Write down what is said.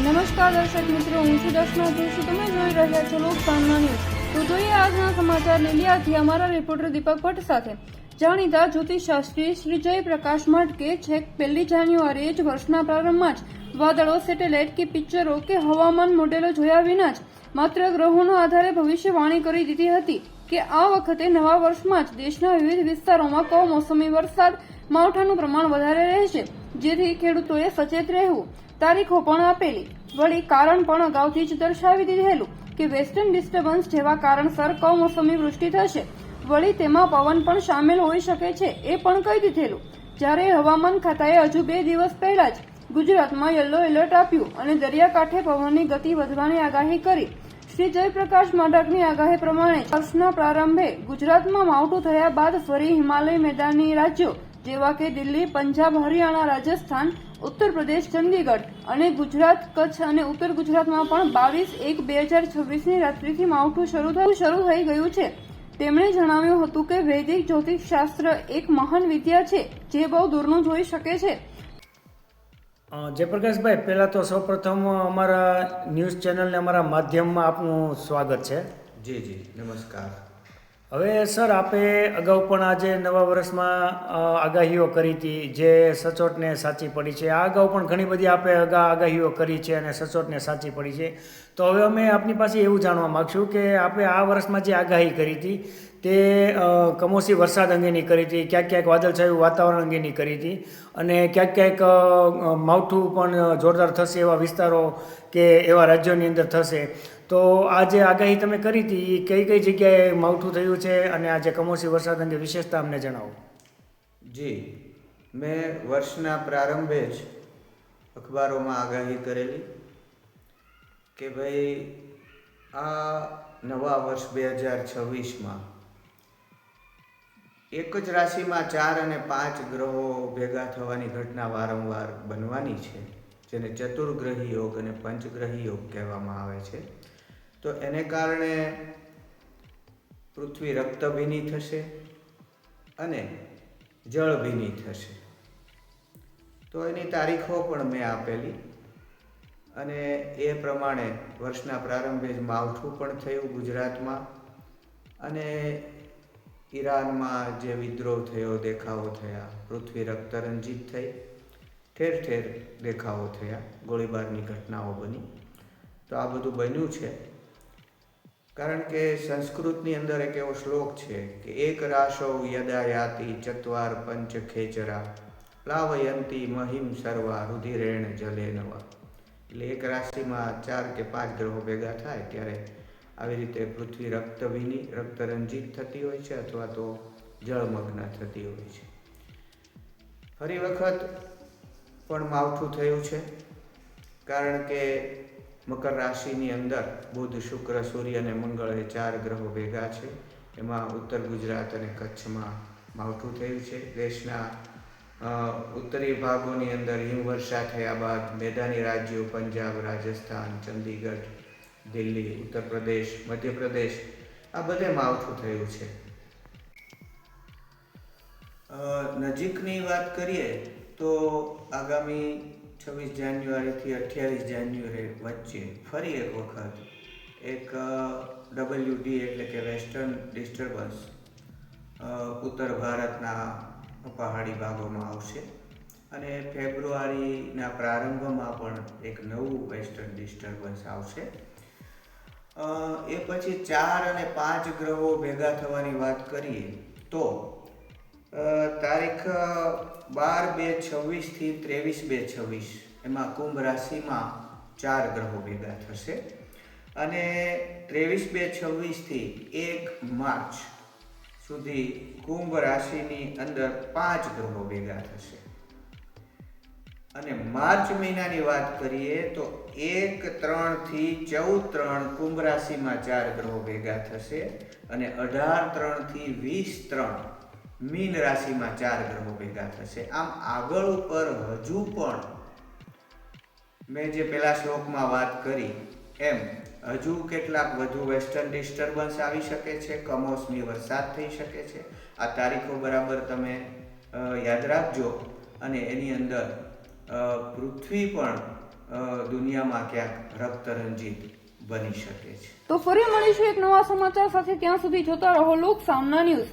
નમસ્કાર દર્શક મિત્રો, હું છું દર્શના જોશી. તમે જોઈ રહ્યા છો લોકસાનના ન્યૂઝ. તો જોઈએ આજના સમાચાર લીલિયાથી અમારા રિપોર્ટર દીપક ભટ્ટ સાથે. જાણીતા જ્યોતિષશાસ્ત્રી શ્રી જયપ્રકાશ મટકે છેક પહેલી જાન્યુઆરીએ જ વર્ષના પ્રારંભમાં જ વાદળો, સેટેલાઇટ કે પિક્ચરો કે હવામાન મોડેલો જોયા વિના જ માત્ર ગ્રહોના આધારે ભવિષ્યવાણી કરી દીધી હતી કે આ વખતે નવા વર્ષમાં જ દેશના વિવિધ વિસ્તારોમાં કમોસમી વરસાદ માવઠાનું પ્રમાણ વધારે રહેશે. જેથી ખેડૂતોએ સચેત રહેવું. તારીખો પણ આપેલી. વળી કારણ પણ અગાઉથી જ દર્શાવી દીધેલું કે વેસ્ટર્ન ડિસ્ટર્બન્સ જેવા કારણસર કમોસમી વૃષ્ટિ થશે. વળી તેમાં પવન પણ સામેલ હોઈ શકે છે એ પણ કહી દીધેલું. જ્યારે હવામાન ખાતાએ હજુ બે દિવસ પહેલા જ ગુજરાતમાં યલો એલર્ટ આપ્યું અને દરિયાકાંઠે પવનની ગતિ વધવાની આગાહી કરી. શ્રી જયપ્રકાશ માડકની આગાહી પ્રમાણે વર્ષના પ્રારંભે ગુજરાતમાં માવઠું થયા બાદ ફરી હિમાલય મેદાની રાજ્યો જેવા કે દિલ્હી પંજાબ હરિયાણા રાજસ્થાન ઉત્તર પ્રદેશ ચંદીગઢ અને ગુજરાત કચ્છ અને ઉત્તર ગુજરાતમાં પણ બાવીસ એક બે હજાર છવ્વીસની રાત્રિથી માવઠું શરૂ થયું શરૂ થઈ ગયું છે. તેમણે જણાવ્યું હતું કે વૈદિક જ્યોતિષશાસ્ત્ર એક મહાન વિદ્યા છે જે બહુ દૂરનું જોઈ શકે છે. જયપ્રકાશભાઈ પહેલાં તો સૌપ્રથમ અમારા ન્યૂઝ ચેનલને અમારા માધ્યમમાં આપનું સ્વાગત છે. જી જી નમસ્કાર. હવે સર, આપે અગાઉ પણ આજે નવા વર્ષમાં આગાહીઓ કરી હતી, જે સચોટને સાચી પડી છે. આ અગાઉ પણ ઘણી બધી આપે અગા આગાહીઓ કરી છે અને સચોટને સાચી પડી છે. તો હવે અમે આપની પાસે એવું જાણવા માગશું કે આપે આ વર્ષમાં જે આગાહી કરી હતી, તે કમોસી વરસાદ અંગેની કરી હતી, ક્યાંક ક્યાંક વાદળછાયું વાતાવરણ અંગેની કરી હતી અને ક્યાંક ક્યાંક માવઠું પણ જોરદાર થશે એવા વિસ્તારો કે એવા રાજ્યોની અંદર થશે. તો આ જે આગાહી તમે કરી હતી એ કઈ કઈ જગ્યાએ માવઠું થયું છે અને આ જે કમોસમી વરસાદ અંગે વિશેષતા અમને જણાવો. જી, મેં વર્ષના પ્રારંભે જ અખબારોમાં આગાહી કરેલી. કે ભાઈ, આ નવા વર્ષ બે હજાર છવ્વીસમાં એક જ રાશિમાં ચાર અને પાંચ ગ્રહો ભેગા થવાની ઘટના વારંવાર બનવાની છે, જેને ચતુર્ગ્રહી યોગ અને પંચગ્રહી યોગ કહેવામાં આવે છે. તો એને કારણે પૃથ્વી રક્તભીની થશે અને જળભીની થશે. તો એની તારીખો પણ મેં આપેલી. અને એ પ્રમાણે વર્ષના પ્રારંભે જ માવઠું પણ થયું ગુજરાતમાં. અને ઈરાનમાં જે વિદ્રોહ થયો, દેખાવો થયા. પૃથ્વી રક્તરંજિત થઈ. ઠેર ઠેર દેખાવો થયા. ગોળીબારની ઘટનાઓ બની. તો આ બધું બન્યું છે. કારણ કે સંસ્કૃતની અંદર એક એવો શ્લોક છે કે, એક રાશો યદા યાતિ ચત્વાર પંચ ખેચરા, પ્લાવયંતી મહિમ સર્વા રુધિરેણ જલે નવા એટલે એક રાશિમાં ચાર કે પાંચ ગ્રહો ભેગા થાય ત્યારે આવી રીતે પૃથ્વી રક્તવિની, રક્તરંજિત થતી હોય છે અથવા તો જળમગ્ન થતી હોય છે. ફરી વખત પણ માવઠું થયું છે કારણ કે મકર રાશિની અંદર બુધ, શુક્ર, સૂર્ય અને મંગળ એ ચાર ગ્રહો ભેગા છે. એમાં ઉત્તર ગુજરાત અને કચ્છમાં માવઠું થયું છે. દેશના ઉત્તરી ભાગોની અંદર હિમવર્ષા થયા બાદ મેદાની રાજ્યો પંજાબ, રાજસ્થાન, ચંદીગઢ, દિલ્હી ઉત્તર પ્રદેશ મધ્યપ્રદેશ આ બધે માવઠું થયું છે. નજીકની વાત કરીએ તો આગામી છવ્વીસ જાન્યુઆરીથી અઠ્યાવીસ જાન્યુઆરી વચ્ચે ફરી એક વખત એક ડબલ્યુડી એટલે કે વેસ્ટર્ન ડિસ્ટર્બન્સ ઉત્તર ભારતના પહાડી ભાગોમાં આવશે. અને ફેબ્રુઆરીના પ્રારંભમાં પણ એક નવું વેસ્ટર્ન ડિસ્ટર્બન્સ આવશે. એ પછી ચાર અને પાંચ ગ્રહો ભેગા થવાની વાત કરીએ તો તારીખ બાર બે છવ્વીસથી ત્રેવીસ બે છવ્વીસ એમાં કુંભ રાશિમાં ચાર ગ્રહો ભેગા થશે. અને ત્રેવીસ બે છવ્વીસથી એક માર્ચ સુધી કુંભ રાશિની અંદર પાંચ ગ્રહો ભેગા થશે. અને માર્ચ મહિનાની વાત કરીએ તો એક ત્રણથી ચૌદ ત્રણ કુંભ રાશિમાં ચાર ગ્રહો ભેગા થશે અને અઢાર ત્રણથી વીસ ત્રણ મીન રાશિમાં ચાર ગ્રહો ભેગા થશે. આમ આગળ ઉપર હજુ પણ મેં જે પેલા શ્લોકમાં વાત કરી એમ હજુ કેટલાક વધુ વેસ્ટર્ન ડિસ્ટર્બન્સ આવી શકે છે, કમોસમી વરસાદ થઈ શકે છે. આ તારીખો બરાબર તમે યાદ રાખજો. અને એની અંદર પૃથ્વી પણ દુનિયામાં ક્યાંક રક્તરંજિત બની શકે છે. તો ફરી મળીશું એક નવા સમાચાર સાથે. ત્યાં સુધી જોતા રહો લોક સામના ન્યૂઝ.